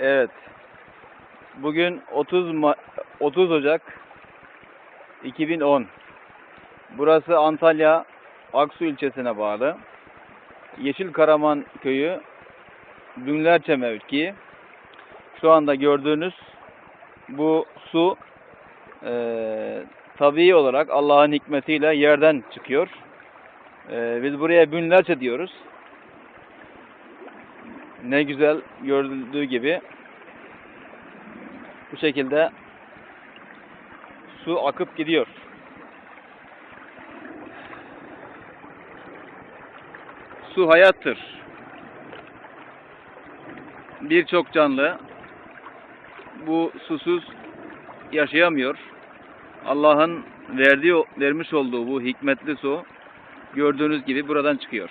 Evet. Bugün 30 Ma 30 Ocak 2010. Burası Antalya Aksu ilçesine bağlı. Yeşil Karaman köyü Dünlerçe mevki. Şu anda gördüğünüz bu su eee tabii olarak Allah'ın hikmetiyle yerden çıkıyor. Eee, biz buraya Bünlerçe diyoruz. Ne güzel görüldüğü gibi bu şekilde su akıp gidiyor. Su hayattır. Birçok canlı bu susuz yaşayamıyor. Allah'ın verdiği vermiş olduğu bu hikmetli su gördüğünüz gibi buradan çıkıyor.